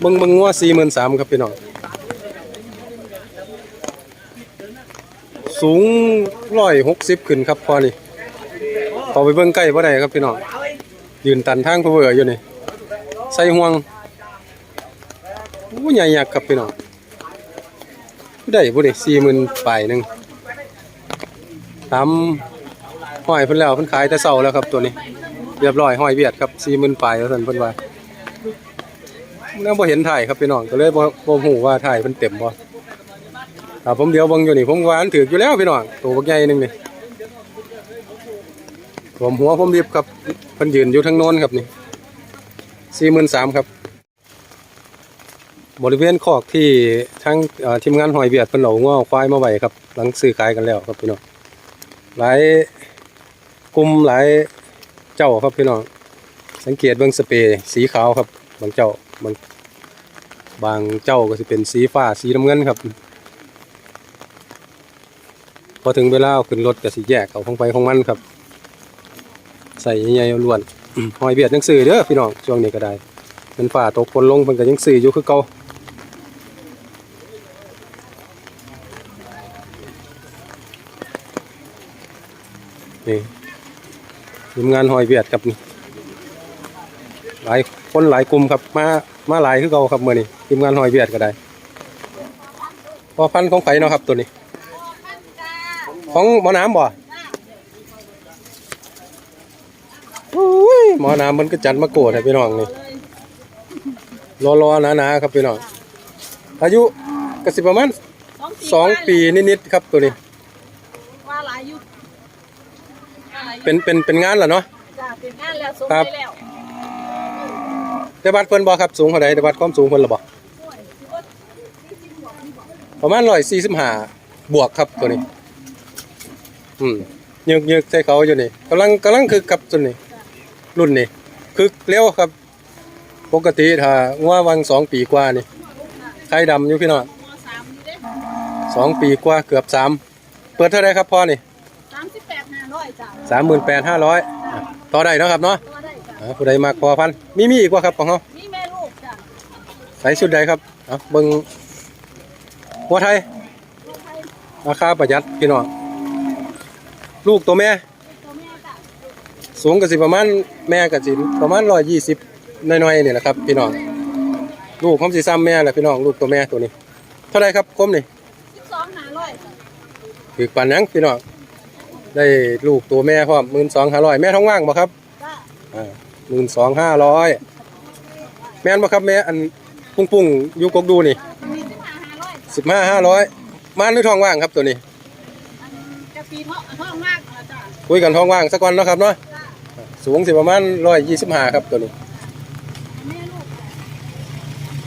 เบิ่งเบิ่งงัวสี่หมื่นสามครับพี่น้องสูงร้อยหกสิบขึ้นครับพอนี่ต่อไปเบิ่งใกล้บ่ได้ครับพี่น้องยืนตันทางเพอเวออยู่นี่ใส่ห่วงอู้ใหญ่ยักครับพี่น้องได้บ่ได้สี่หมื่นปลายหนึ่งตามห้อยเพิ่นแล้วเพิ่นขายแต่เช้าแล้วครับตัวนี้ เรียบร้อยห้อยเวียดครับสี่หมื่นปลายแล้วท่นเพิ่นว่าน่าบ่เห็นถ่ายครับพี่น้องก็เลยบ่บ่หูว่าถ่ายเพิ่นเต็มบ่ถ้าผมเดียวเบิ่งอยู่นี่ผมว่าอันถืออยู่แล้วพี่น้องตัวบักใหญ่หนึงนี่ผมหัวผมรีบครับเพิ่นยืนอยู่ทางโน้นครับนี่43,000ครับ บริเวณคอกที่ทั้งทีมงานหอยเวียดเพิ่นเอางัวเอาควายมาไว้ครับ หลังซื้อขายกันแล้วครับพี่น้องหลายกลุ่มหลาย เจ้าครับพี่น้องสังเกตเบิ่งสเปรย์สีขาวครับ บางเจ้าบางบางเจ้าก็สิเป็นสีฟ้าสีน้ำเงินครับ พอถึงเวลาเอาขึ้นรถก็สิแยกเอาของไปของมันครับ ใส่ใหญ่ๆล้วนหอยเวียดยังซื้อเด้อพี่น้องช่วงนี้ก็ได้มันฝ่าตกคนลงมันก็ยังสื่ออยู่คือเก่านี่ ทีมงานหอยเวียดครับนี่หลายคนหลายกลุ่มครับมามาหลายคือเก่าครับเมื่อนี้ทีมงานหอยเวียดก็ได้พอพันของไผเนาะครับตัวนี้ ของหมอน้ำบ่หมอน้ำมันก็จัดมาโกรธให้พี่น้องนี่รอรอๆหนาๆครับพี่น้องอายุก็สิประมาณสองปีนิดๆครับตัวนี้ ว่าหลายอยุค เป็นเป็นเป็นงานเหรอเนาะจ้าเป็นงานแล้วส่งครัไปบแล้วได้บัตรเพิ่นบ่ครับสูงเท่าใดได้บัตรความสูงเพิ่นหรือบ่ประมาณร้อยสี่สิบห้าบวกครับตัวนี้ อืมยึกยึกใส่เขาอยู่นี่กำลังกำลังคือกับตัวนี้ รุ่นนี้คือเร็วครับ ปกติถ้าว่าวังสองปีกว่านี่ไข่ดำอยู่พี่น้องมสามนี่เด้สองปีกว่าเกือบสามเปิดเท่าไรครับพ่อนี่ อยจ้าสามหมื่นแปดห้าร้อยต่อได้เนาะครับเนาะตัวได้จ้าอ่าผู้ใดมากพอพันมีมีอีกว่าครับของเขานี่แม่ลูกจ้าใส่ชุดใดครับเอาเบิ่งหัวไทยลูกไทยราคาประหยัดพี่น้องลูกตัวแม่ ตัวแม่จ้าสูงกสิประมาณแม่กสิประมาณร้อยยี่สิบน้อยๆนี่แหละครับ พี่น้องลูกผมสิซ้ำแม่แหละพี่น้องลูกตัวแม่ตัวนี้ เท่าไรครับคมนี่สิบสองห้าร้อยจ้าถือปันยังพี่น้อง ได้ลูกตัวแม่พร้อมหมื่นสองห้าร้อยแม่ท้องว่างบ่ครับจ้าอ่าหมื่นสองห้าร้อยแม่นบ่ครับแม่อันปุ้งปุ้งๆอยู่กกดูนี่มีสิบห้าห้าร้อยสิบห้าห้าร้อยม่านหรือท้องว่างครับตัวนี้กะปีเท่าห้องมากนะจ้าคุยกันท้องว่างสักวันเนาะครับเนาะจ้าสูงสิประมาณร้อยยี่สิบห้าครับตัวนี้แม่ลูก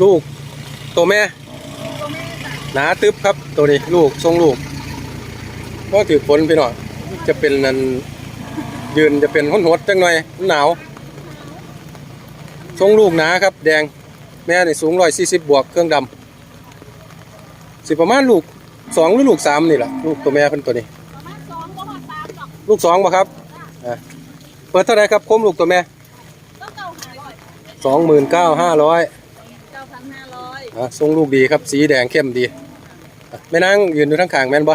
ลูกตัวแม่ตัวแม่จ้าหนาตึบครับตัวนี้ลูกทรงลูกก็ถือฝนพี่น้อง จะเป็นนันยืนจะเป็นห้นหดจังหน่อยหนาวทรงลูกหนาครับ แดงแม่นี่สูงร้อยสี่สิบบวกเครื่องดำสิประมาณลูกสองหรือลูกสามนี่แหละลูกตัวแม่เพิ่นตัวนี้ประมาณสองก็หอดสามหรอกลูกสองป่ะครับอะเปิดเท่าไหรครับคมลูกตัวแม่ต้องเก้าห้าร้อยสองหมื่นเก้าห้าร้อยเก้าพันห้าร้อยอะทรงลูกดีครับสีแดงเข้มดีอะแม่นางยืนอยู่ทั้งข้างแม่นบ่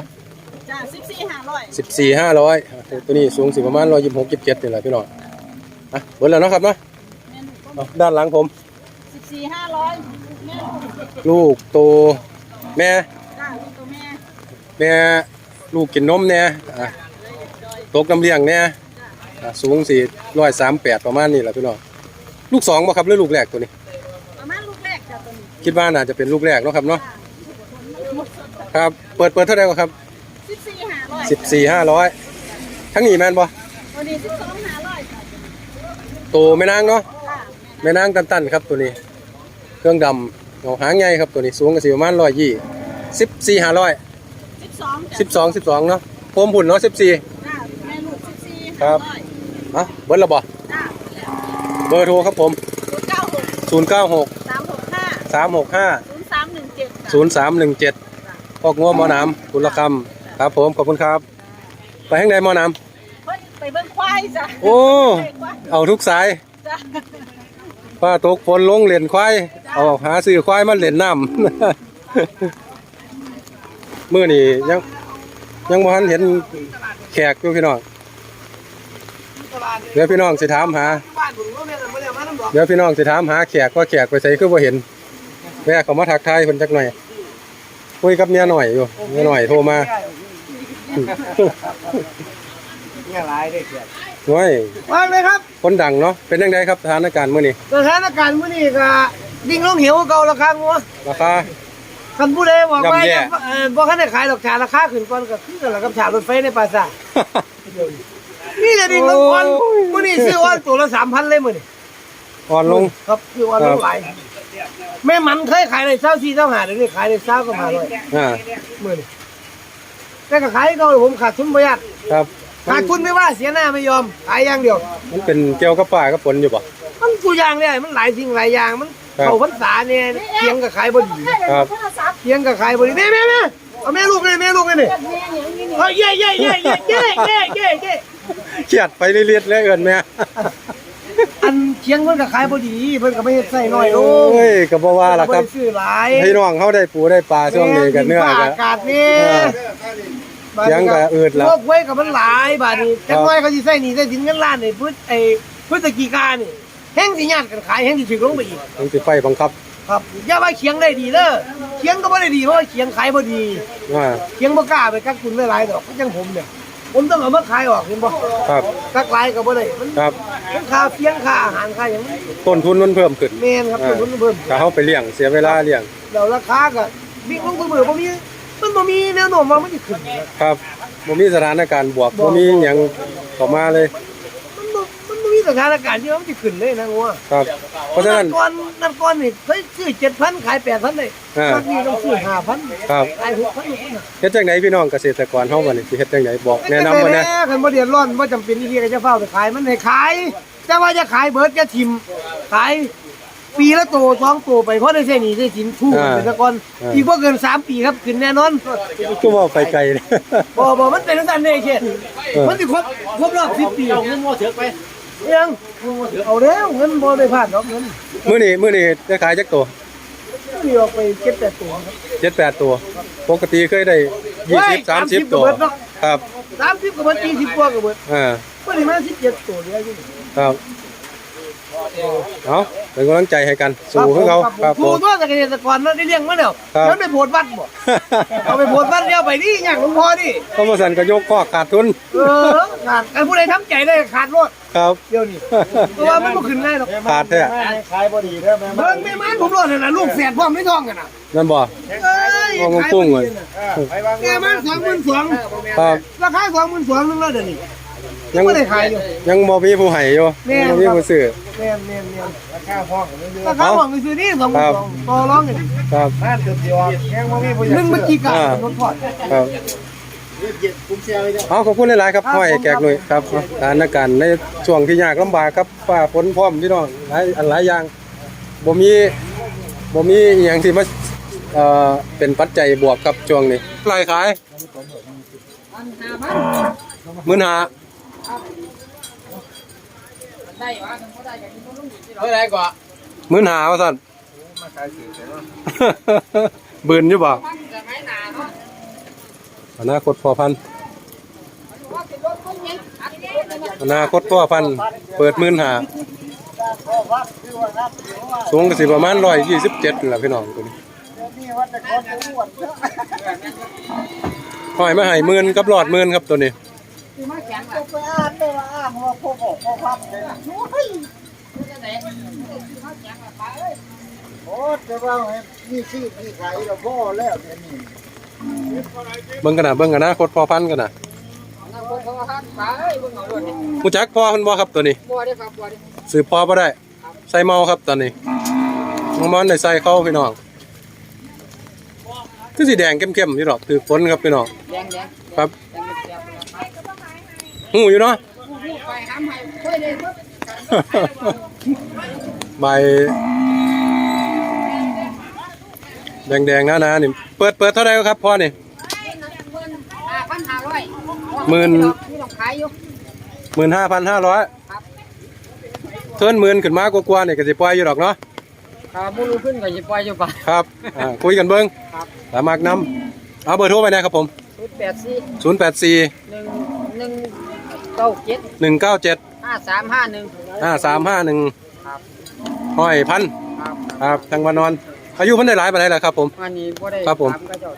จ้าสิบ สี่ห้าร้อยสิบสี่ห้าร้อยตัวนี้สูงสิประมาณร้อยยี่สิบหกยี่สิบเจ็ดนี่แหละพี่น้องอะเบิดแล้วเนาะครับเนาะแม่ลูกก็เอาด้านหลังผมสิบสี่ห้าร้อยแม่ลูกลูกโตแม่จ้าลูกตัวแม่แม่ลูกกินนมเนี่ยอะตกน้ำเลี้ยงเนี่ยอะสูงสี่ร้อยสามแปดประมาณนี้แหละพี่น้องลูกสองบ่ครับหรือลูกแรกตัวนี้ ประมาณลูกแรกจ้าตัวนี้คิดว่าน่าจะเป็นลูกแรกเนาะครับเนาะจ้าครับ เปิดเปิดเท่าไหร่ครับ สิบสี่ห้าร้อยสิบสี่ห้าร้อยทั้งนี้แม่นบ่ตัวนี้สิบสองห้าร้อยจ้าโตแม่นางเนาะจ้าแม่นางตันๆครับตัวนี้ เครื่องดำเงาหางใหญ่ครับตัวนี้สูงกันสิประมาณร้อยยี่สิบสี่ห้าร้อยสิบสองสิบสองสิบสองเนาะโฟมหุ่นเนาะสิบสี่จ้าแม่ลูกสิบสี่ครัห้าบร้อยอะเบิร์ดละบ่จ้าเบอร์โทรครับผมเก้าหกศูนย์เก้าหกสามหกห้าสามหกห้าศูนย์สามหนึ่งเจ็ดศูนย์สามหนึ่งเจ็ดพอกงัวหมอน้ำคุณละคำ ครับผมขอบคุณครับ ไปข้างในหมอน้เฮ้ยไปเบิ่งควายจ้าำโอ้ ไปควายเอาทุกสายจ้าฟ้าตกฝนลงเล่นควายเอาหาซื้อควายมาเล่นน้ำมื้อนี้ยังยังบ่ทันเห็นแขกอยู่พี่น้องเดี๋ยวพี่น้องสิถามหา บ้านผมก็ไม่ได้ไม่ได้มาน้ำดอกเดี๋ยวพี่น้องสิถามหาแขกว่าแขกไปใส่คือบ่เห็นแม่เขามาทักทายเพิ่นจักหน่อยคุยกับเมียหน่อยอยู่เมียหน่อยโทรมา เนี่ยหลายได้เกียรติโอ้ยว่างเลยครับคนดังเนาะเป็นจังไดครับสถานการณ์มื้อนี้สถานการณ์มื้อนี้ก็ดิ่งลงเหวเก่าราคางัวราคาคันผู้ใดบอกว่าย่ำแย่เอ่อบ่คันได้ขายดอกชาราคาขึ้นก่อนก็คือกันแล้วกับชารถไฟในปราสาทนี่จะดิ่งลงก่อนโอ้ยมื้อนี้ซื้ออ้อนตัวละ3,000เลยมื้อนี้อ่อนลงครับซื้ออ้อนลครังบหลายแม่มันเคยขายได้24 25เดี๋ยวนี้ขายได้20ก็มาเลยอ่ามื้อนี้ แต่ก็ขายเก่าผมขาดทุนบ่ยากครับขาดทุนไม่ว่าเสียหน้าไม่ยอมขายอย่างเดียว มันเป็นเกี่ยวกับป่ากับฝนอยู่บ่มันกูอย่างเนี่ยมันหลายสิ่งหลายอย่างมันครับเข้าพรรษาเนี่ยเทียงกับขายบ่ดีครับเทียงกับขายบ่ดีแม่แม่แม่เอาแม่ลูกเลยแม่ลูกเลยนี่เฮ้ยเย่เย่เย่เย่เย่เย่เย่เย่เครียดไปเรื่อยๆเลยเอิ้นแม่อันเทียงเพิ่นก็ขายบ่ดีเพิ่นก็ไม่เฮ็ดใส่น้อยลงโอ้ยก็บ่ว่าล่ะครับเพิ่นซื้อหลายพี่น้องเฮาได้ปูได้ปลาช่วงนี้ก็เนื้อแม่ก็อากาศนี่ เออเสียงก็อืดแล้ว พวกไว้กับมันหลายบาดนี้จักหน้อยเขาสิใส่หนี่ใส่สินเงินล้านนี่พึ่ไอ้พฤศจิกานี่แห้งสิญาติกันขายแห้งสิถึกลงไปอีก มันสิไฟบังคับครับอย่าว่าเคียงได้ดีเด้อเคียงก็บ่ได้ดีเพราะว่าเคียงขายบ่ดีว่าเคียงบ่กล้าไปกักตุนหลายๆดอกก็จังผมเนี่ย ผมต้องเอามาขายออกเห็นบ่ครับกักหลายก็บ่ได้มันครับ มันค่าเคียงค่าอาหารค่าหยังต้นทุนมันเพิ่มขึ้นแม่นครับต้นทุนเพิ่มถ้าเฮาไปเลี้ยงเสียเวลาเลี้ยง แล้วราคาก็บิ๊กลงไปเบื่อบ่มี มันบ่มีแนวโน้มว่ามันจะขึ้นนะครับบ่มีสถานการณ์บวกบ่มีหยังเข้ามาเลยมันบ่มันบ่มีสถานการณ์ที่ว่ามันจะขึ้นเลยนะงัวครับ เพราะฉะนั้น ดก่อนนัดก่อนนี่เคยซื้อ7,000ขาย8,000ได้อ่าบางทีต้องซื้อ5,000ครับ ขาย6,000อยู่พุ่นน่ะเฮ็ดจังไดพี่น้องเกษตรกรเฮาบัดนี้สิเฮ็ดจังไดบอกแนะนำบ่นะคันบ่เดือดร้อนบ่จำเป็นที่จะเฝ้าไปขายมันให้ขาย แต่ว่าจะขายเบิดจะทิมขาย ปีละโตสองโตไปเพราะได้ใช้หนี้ได้สินทู่อ่าเป็นตะกอนอีกบ่เกินสามปีครับขึ้นแน่นอนก็เว้าไปไกลเลยบ่บ่มันเป็นจังซั่นเด้เช่นเออมันสิครบครบรอบ10ปีเอาเงินบ่เถือกไปยังเอาแล้วเงินบ่ได้พลาดดอกเงินมื้อนี้มื้อนี้ได้ขายจักตัวมีออกไปเก็บแต่ตัวครับ7 8ตัว ปกติเคยได้เฮ้ย20 30 30ตัวก็เบิดเนาะครับ30ก็เบิด40กว่าก็เบิดอ่าบ่ได้มา17ตัวเดียวอยู่ครับ เอาเป็นกำลังใจให้กันสู้คือเขาครับผสู้มตัวแต่เกษตรกรเนาะได้เลี้ยงมาแล้วครับ แล้วไปโพดวัดบ่เอาไปโพดวัดเดียวไปนี่อย่างหลวงพ่อนี่เขามาสั่นก็ยกข้อขาดทุนเออขาดการผู้ใดทำใจได้ขาดรถครับ เดี๋ยวนี้เพราะว่ามันบ่ขึ้นง่ายหรอกขาดแท้ ขายบ่ดีเด้อแม่เบิ่งแม่มันผมรถนั่นน่ะลูกแฝดพร้อมไม่ท้องกันน่ะนั่นบ่เอ้ยมองกุ้งเลยไปวางแม่มันสองหมื่นสองครับราคาสองหมื่นสองนึงแล้วเดี๋ยวนี้ ยัยังงไม่ได้ขายอยู่ ยังบ่มีผู้ให้อยู่แม่ยังบ่มีผู้ซื้อ แม่นแม่นแม่นราคาห้องนี่เยราคาของก็คือนี่สองหมื่นสองต่อรองกันครับบ้านเกือบสิออกแห้งบ่มีผู้หนึ่งมันกี่กะอ่า รถพอด ครับคุ้มเสียเลยเด้อเอาขอบคุณหลายๆครับห้อยแขกหน่อยครับสถานการณ์ในช่วงที่ยากลำบากครับฟ้าฝนพร้อมพี่น้องหลายอันหลายอย่างบ่มีบ่มีอหย่างที่มาเอ่อเป็นปัจจัยบวกครับช่วงนี้รายขายมื้อหา เท่าไรกว่ามื้อหาว่าซั่นบืนอยู่บ่อนาคตพอพันธุ์อนาคตพ่อพันธุ์เปิดมื่นหาสูงก็สิประมาณร้อยยี่สิบเจ็ดแหละพี่น้องตัวนี้หอยมาให้หมื่นกับหลอดหมื่นครับตัวนี้ ไปอ่านได้ว่าอ่านว่าพ่อบอกพ่อพับเลยนะโอ้แต่ว่ามีชื่อมีขายแล้วพ่อแล้วเดี๋ยวนี้เบิ่งกันนะเบิ่งกันนะคตพอพันธุ์กันนะมูจักพ่อมันบ่ครับตัวนี้สืบพ่อบ่ได้ ใส่เมาครับตอนนี้น้องมันได้ใส่เข้าพี่น้องคือสีแดงเข้มๆนี่หรอกถือฝนครับพี่น้องครับ หูอยู่เนาะไปห้ามให้ช่วยเลยใบแดงๆนะนะนี่เปิดเปิดเท่าไหร่ครับพ่อนี่พันห้าร้อยหมื่นที่ต้องขายอยู่หมื่นห้าพันห้าร้อยเทิร์นหมื่นขึ้นมากกว่าๆนี่ก็สิปล่อยอยู่ดอกเนาะครับบ่รู้ขึ้นก็สิปล่อยอยู่ป่ะครับอ่าคุยกันเบิ่งครับสามารถนำเอาเบอร์โทรไปนะครับผม 084 084 1 197 197 5351 5351ครับห้อยพันครับครับทางวันนอน อายุเพิ่นได้หลายปานใดล่ะครับผม อันนี้บ่ได้ครับผม ถาก็เจ้า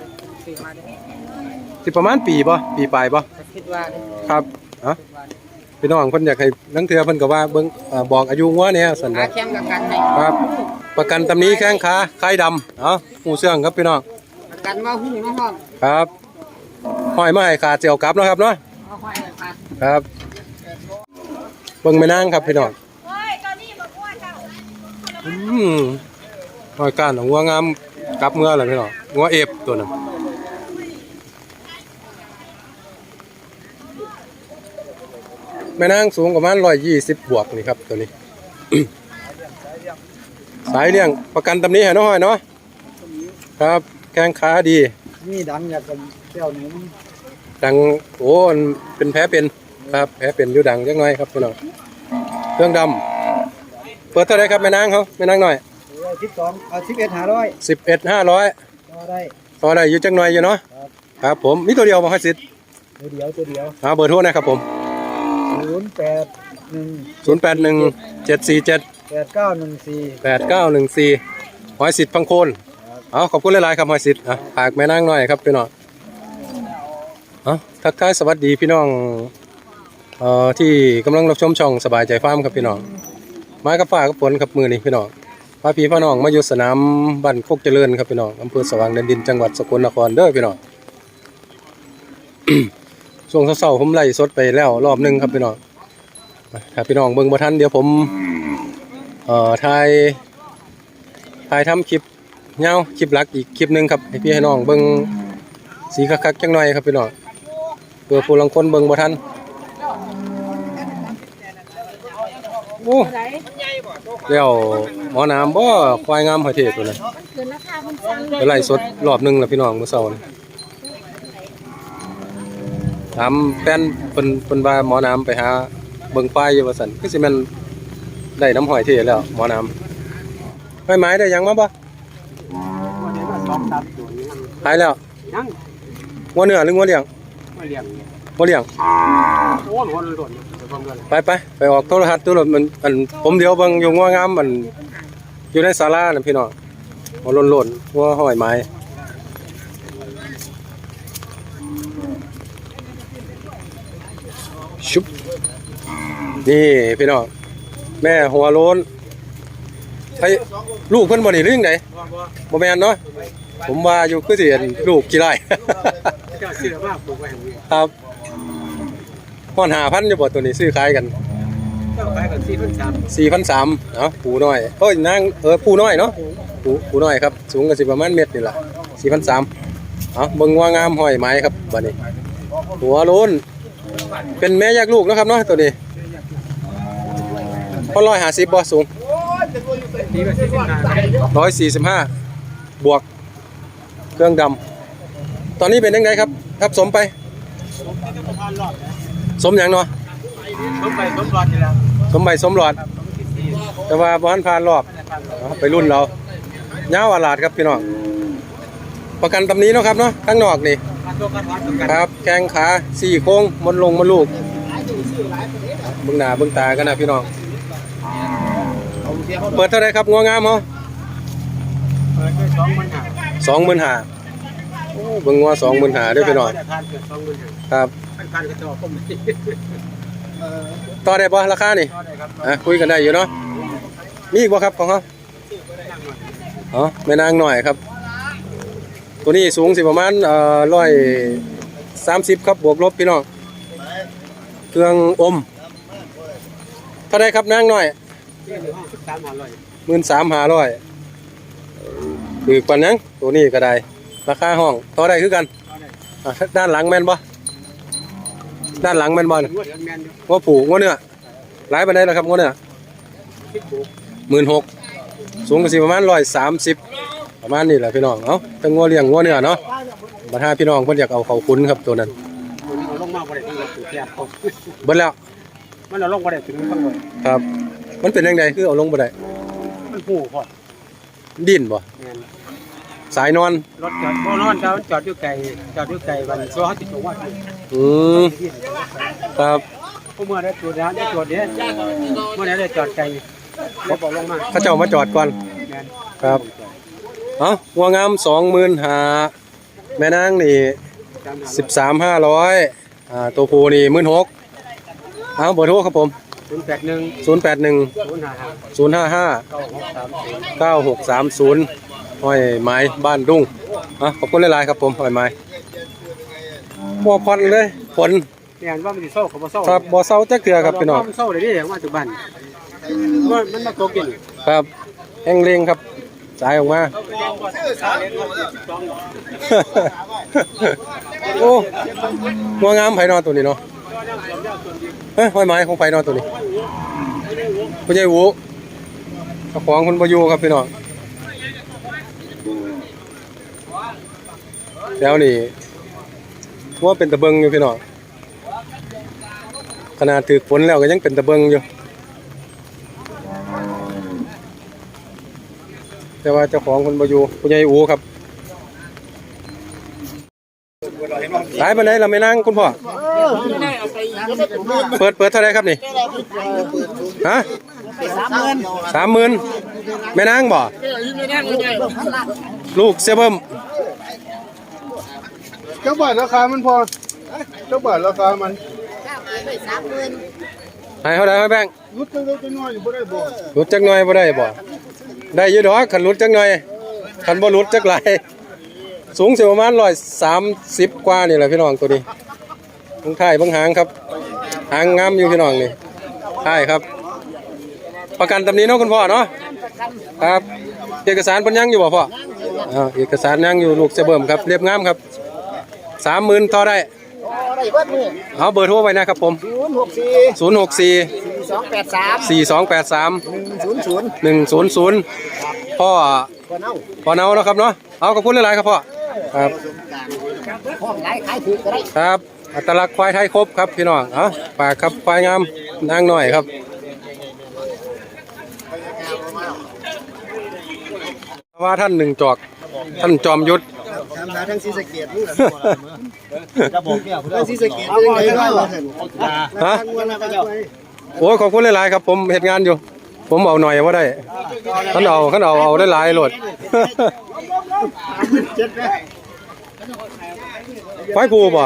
ซื้อมาได้สิประมาณปีบ่ปีปลายบ่ก็คิดว่าได้ครับเอ้าคิดว่าได้พี่น้องเพิ่นอยากให้นังเทือเพิ่นก็ว่าเบิ่งอ่าบอกอายุงัวเนี่ยสั่นหาว่าแข่งกับกันให้ครับ ประกันตำหนี้แข้งขาไข่ดำเอ้าหูเสื่องครับพี่น้อง ประกันมาหู้มาห้องครับห้อยมาให้ขาดเจียวกลับเนาะครับเนาะ ครับเบิ่งแม่นางครับพี่น้องอืมหอยก้านของงัวงามกลับเมื่อแล้วพี่น้องงัวเอฟตัวนั้นแม่นางสูงประมาณ120บบวกนี่ครับตัวนี้ สายเลี้ยงประกันตำนี้ให้น้อยเนาะครับแข้งขาดี นี่ดังอยากกับเจ้าหนึ่ง ดังโอ้มันเป็นแผลเป็นครับแผลเป็นอยู่ดังจักหน่อยครับพี่น้องเครื่องดำเปิดเท่าไหรครับแม่นางเขาแม่นางหน่อยสิบสองเอาสิบเอ็ดห้าร้อยสิบเอ็ดห้าร้อยก็ได้ต่อได้อยู่จักหน่อยอยู่เนาะครับผมมีตัวเดียวบ่ค่อยสิทธิ์ตัวเดียวตัวเดียวเอาเบอร์โทรนะครับผมศูนย์แปดหนึ่งศูนย์แปดหนึ่งเจ็ดสี่เจ็ดแปดเก้าหนึ่งสี่แปดเก้าหนึ่งสี่หอยสิทธิ์พังโคนเอาขอบคุณหลายๆครับหอยสิทธิ์อะฝากแม่นางหน่อยครับพี่น้อง เอาทักทายสวัสดีพี่น้องเอ่อที่กำลังรับชมช่องสบายใจฟาร์มครับพี่น้อง มากับฟ้ากับฝนครับมือนี่พี่น้องพาพี่พ่อน้องมาอยู่สนามบ้านโคกเจริญครับพี่น้องอำเภอสว่างแดนดินจังหวัดสกลนครเด้อพี่น้อง ช่วงเช้าๆผมไล่สดไปแล้วรอบหนึงครับพี่น้องถ้าพี่น้องเบิ่งบ่ทันเดี๋ยวผมเอ่อถ่ายถ่ายทำคลิปยาวคลิปหลักอีกคลิปหนึงครับให้พี่ให้น้องเบิ่งสีคักๆจังหน่อยครับพี่น้อง พื่อผู้ลังคนเบิ่งบ่ทันโอ้แล้วหมอน้ำบ่ควายงามหอยเทศตัวนั้นเกินราคามันสั่งไปไล่สดรอบหนึงแล้วพี่น้องมื้อเช้านี่ถามแฟนเพิ่นเพิ่นว่าหมอน้ำไปหาเบิ่งควายอยู่ว่าซั่นคือสิแม่นได้น้ำหอยเทศแล้วหมอน้ำไม่ไม้ได้ยังมาบ่วันนี้ก็สองสามตัวนี้หายแล้วยังงัวเนื้อหรืองัวเลี้ยง มาเลี้ยงงัวเลี้ยงโอ้โหหล่นๆไปพร้อมกันไปไปไปออกโทรทัศน์ตัวละมันอันผมเดียวเบิ่งอยู่งัวงามมันอยู่ในศาลาน่ะพี่น้องหัวโลนๆหัวห้อยไม้ชุบนี่พี่น้องแม่หัวโลนไอ้ลูกเพิ่นบ่นี่หรือยังไงบ่แม่นเนาะผมว่าอยู่คือสิเห็นลูกกี่ไร่ เจ้าเสือมากปลูกไว้ให้มีครับพอนหาพันอยู่บ่ตัวนี้ซื้อขายกันเจ้าขายกันสี่พันสามสี่พันสามเนาะปูน้อยเอ้ยนางเออปูน้อยเนาะปูปูน้อยครับสูงกันสิประมาณเม็ดนี่แหละสี่พันสามเอาเบิ่งว่างามห้อยไม้ครับบัดนี้ หัวโล้นเป็นแม่แยกลูกเนาะครับเนาะตัวนี้พอร้อยห้าสิบบ่สูงดีไปสี่สิบห้าร้อยสี่สิบห้าบวก เครื่องดำ ตอนนี้เป็นยังไงครับครับสมไป สมอย่างเนาะสมไปสมรอดนี่แหละสมใบสมหลอด แต่ว่าบ้านผ่านรอบเอาไปรุ่นเราเงาวอาลาดครับพี่น้องประกันตำนี้เนาะครับเนาะข้างนอกนี่ครับแข้งขาสี่โค้งมดลงมดลูกเบื้องหน้าเบื้องตากันนะพี่น้องเปิดเท่าไรครับงัวงามเหรอเปิดด้วยสองพันห้า สองหมื่นห้าเบื้องงัวสองหมื่นห้าด้วยพี่น้องทานเกิดสองหมื่นห้าครับพันพันกระจอกก็มีต่อได้ปะราคานี่ก็ได้ครับอะคุยกันได้อยู่เนาะมีอีกบ่ครับของเขาอ๋อแม่นางหน่อยครับ ตัวนี้สูงสิประมาณเอ่อร้อยสามสิบครับบวกลบพี่น้องเครื่องอมเท่าไรครับนางหน่อยหนึ่งห้องสิบสามหาร้อยหมื่นสามหาร้อยคือปันนังตัวนี้ก็ได้ ราคาห้องต่อได้คือกันก็ได้อะด้านหลังแม่นบ่ด้านหลังแม่นบ่งวดเดือนแมนอยู่งัวผูงัวเนื้อหลายปานใดแล้วครับงัวเนื้อคิดปลูกหมื่นหกสูงก็สิประมาณร้อยสามสิบประมาณนี้แหละพี่น้องเอ้าทั้งงัวเลี้ยงงัวเนื้อเนาะบัดหาพี่น้องเพิ่นอยากเอาเขาคุ้นครับตัวนั้นตัวนี้เอาลงมาบ่ได้ทั้งหมดตัวแก่เขาเบิดแล้วมันเอาลงบ่ได้ถึงทั้งหมดครับ มันเป็นยังไงคือเอาลงบ่ได้มันหูพอดดิ้นบ่แม่น สายนอน รถจอดบ่นอนจอดจอดอยู่ไกลจอดอยู่ไกลวันซัวเขาติดตัวว่าอืมครับพวกเมื่อได้ตรวจแล้วได้ตรวจเด้เมื่อไหร่ได้จอดไกลบ่บอกลงมาเขาเจ้ามาจอดก่อนแม่นครับเอ้าหัวงาม25,000แม่นางนี่13,500อ่าตัวผู้นี่16,000เอาเบอร์โทรครับผมศูนย์แปดหนึ่ง081ศูนย์ห้าห้า055เก้าหกสามศูนย์9630 ห้อยไม้บ้านดุ้งอะขอบคุณหลายๆครับผมห้อยไม้บ่พอนเลยฝนเนี่ยอันว่ามันสิโซ่เขาบ่โซ่ครับบ่เซาจักเทื่อครับพี่น้องมันโซ่เลยดิว่าจุบันมันมันมาตกกินครับแห้งเลงครับสายออกมาโอ้งัวงามไผนอนตัวนี้เนาะเฮ้ยห้อยไม้ของไผนอนตัวนี้ผู้ใหญ่หูเจ้าของคนบ่อยู่ครับพี่น้อง แล้วนี่ว่าเป็นตะเบิงอยู่พี่น้องขนาดถือฝนแล้วก็ยังเป็นตะเบิงอยู่ แต่ว่าเจ้าของคนบ่อยู่ผู้ใหญ่อูครับสายบันไดเราไม่นั่งคุณพ่อ เปิดเปิดเท่าไรครับนี่ ฮะสามหมื่นแม่นางบ่ ลูกเซเบิม เจ้าบาทราคามันพอเจ้าบาทราคามันให้เท่าไรให้แบงค์รุดเล็กๆน้อยๆอยู่บ่ได้บ่หลุดจักหน่อยบ่ได้บ่ได้อยู่ดอกคันหลุดจักหน่อยคันบ่หลุดจักหลายสูงสิประมาณ130กว่านี่แหละพี่น้องตัวนี้เบางท้ายเบางหางครับ หางงามอยู่พี่น้องนี่ใช่ครับ ประกันตำนี้เนาะคุณพ่อเนาะครับ เอกสารเพิ่นยังอยู่บ่พ่ออ่าเอกสารยังอยู่ลูกเสเบิ่มครับเรียบงามครับ 30,000ต่อได้ได้เบิดมือเอาเบอร์โทรไว้นะครับผมศูนย์หกสี่064สี่สองแปดสาม4283หนึ่งศูนย์ศูนย์100พ่อก็เน่าพ่อเนาเนาะครับเนาะเอาขอบคุณหลายๆครับพ่อครับห้องไหนขายถูกก็ได้ครับ อัตลักษณ์ควายไทยครบครับพี่น้องเอาฝากครับควายงามนางหน่อยครับว่าท่านหนึ่งจอก ท่านจอมยุทธ ทำหาทั้งศรีสะเกษนี่แหละจะบอกเนี่ยทั้งศรีสะเกษยังไงก็ว่าเห็นฮะทั้งวันละก็ไปโอ้ยขอบคุณหลายๆครับ ผมเหตุงานอยู่ ผมเอาหน่อยว่าได้ขันเอาขันเอาเอาได้หลายโหลดเจ็ดไหมควายผูบ่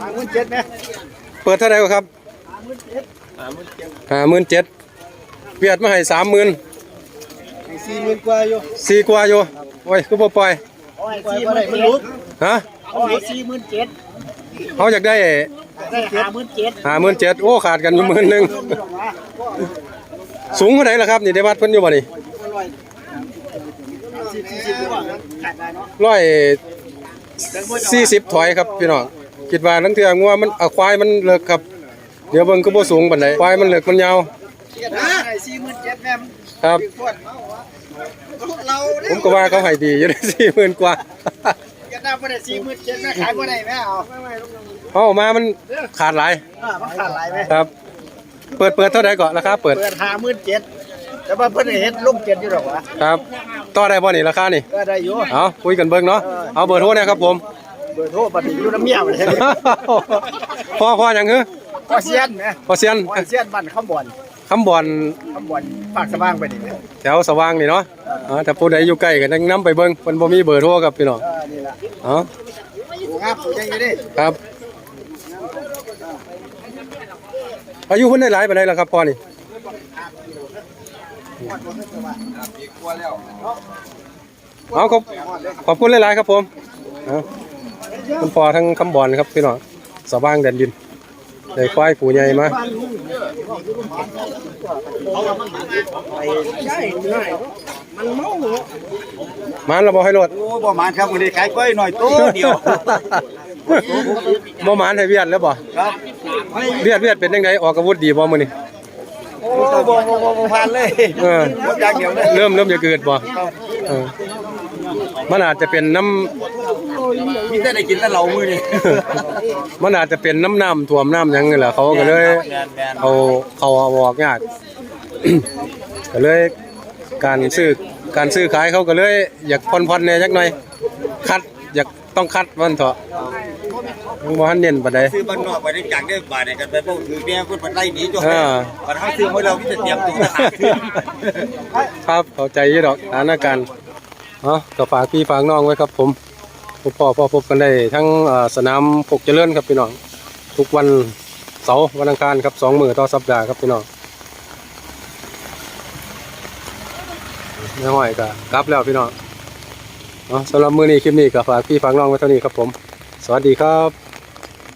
ทางมันเจ็ดไหมเปิดเท่าไหร่ครับห้าหมื่นเจ็ดเวียดมาให้สามหมื่นสี่หมื่นกว่าอยู่สี่กว่าอยู่โอ้ยคือบ่ปล่อยโอ้ย สี่หมื่นมันลุกฮะเอาให้สี่หมื่นเจ็ดเขาอยากได้ได้ห้าหมื่นเจ็ดห้าหมื่นเจ็ดโอ้ขาดกันอยู่หมื่นหนึ่งสูงเท่าไหร่ล่ะครับนี่ได้วัดเพิ่นอยู่บ่นี่สี่สิบกว่าขาดได้เนาะร้อยสี่สิบถอยครับพี่น้องคิดว่าทั้งเทื่องัวมันเอาควายมันเลิกครับ เดี๋ยวเบิ่งก็บ่สูงปานใดควายมันเลิกมันยาวได้สี่ หมื่นเจ็ดแม่ครับเราผมก็ว่าเขาให้ดีอยู่ได้สี่หมื่นกว่าจะได้ไม่ได้สี่หมื่นเจ็ดแม่ขายไม่ได้แม่เอาเอาออกมามันขาดหลายมันขาดหลายไหมครับ เปิดเปิดเท่าไหร่ก่อนราคาเปิดเปิดห้าหมื่นเจ็ดแต่ว่าเพิ่นเฮ็ดลงเจ็ดอยู่หรอกวะครับต่อได้บ่นี่ราคานี่ก็ได้อยู่เอาคุยกันเบิ่งเนาะเอาเบอร์โทรนะครับผมเบอร์โทรบัดนี้อยู่น้ำเมียเลยพ่อพ่อหยังคือพอเซียนนะพ่อเซียนพอเซียนบ้านข้ามบ่อน คำบ่อนข้ามบ่อนปากสว่างไปนี่นะแถวสว่างนี่เนาะอ๋อถ้าผู้ใดอยู่ใกล้ก็นั่งนํไปเบิ่งเพิ่นบ่มีเบอร์โทรครับพี่น้องเออนี่ล่ะอ๋อโอ้งามปูยังอยู่ดิครับอายุเพิ่นได้หลายปานใดล่ะครับพ่อนี่เอาขอบขอบคุณหลายๆครับผมเอาคุณพ่อทั้งคำบอลครับพี่น้องสว่างแดนดินได้ควายผูใหญ่มา มันเมามันเราบ่ให้รถโอ้บ่มานครับมื้อนี้ขายกล้วยหน่อยตัวเดียวบ่หมานให้เวียดแล้วบ่ครับเวียดเวียดเป็นจังไดออกอาวุธดีบ่มื้อนี้โอ้บ่บ่บ่ผ่านเลยเออบ่จักเดียวเลยเริ่มเริ่มจะเกิดบ่เออมันอาจจะเป็นน้ำ มีแต่ได้กินแต่เหล้ามื้อนี้มันอาจจะเป็นน้ำน้ำท่วมน้ำหยังนี่แหละเขาก็เลยเอาเขาเอาออกยาก ก็เลยการซื้อการซื้อขายเขาก็เลย อยากผ่อนๆเนี่ยจักหน่อย คัดอยากต้องคัดวันเถอะยังบ่ทันเน้นปานใด ซื้อบ้านนอกไปได้จากได้บาทเนี่ยกันไปพวกถือแม่คนไปไล่หนีจ้ะอ่าบัดเขาซื้อไว้เราที่จะเตรียมตัวทหารซื้อ ครับเข้าใจอยู่ดอกสถานการณ์เนาะก็ฝากพี่ฝากน้องไว้ครับผมพ บพ่อพ่อพบกันได้ทั้งสนามปกเจริญครับพี่น้องทุกวันเสาร์วันอังคารครับสองมือต่อสัปดาห์ครับพี่น้องไม่ห้อยกับกลับแล้วพี่น้องสำหรับมื้อนี้คลิปนี้ก็ฝากพี่ฝากน้องไว้เท่านี้ครับผม สวัสดีครับ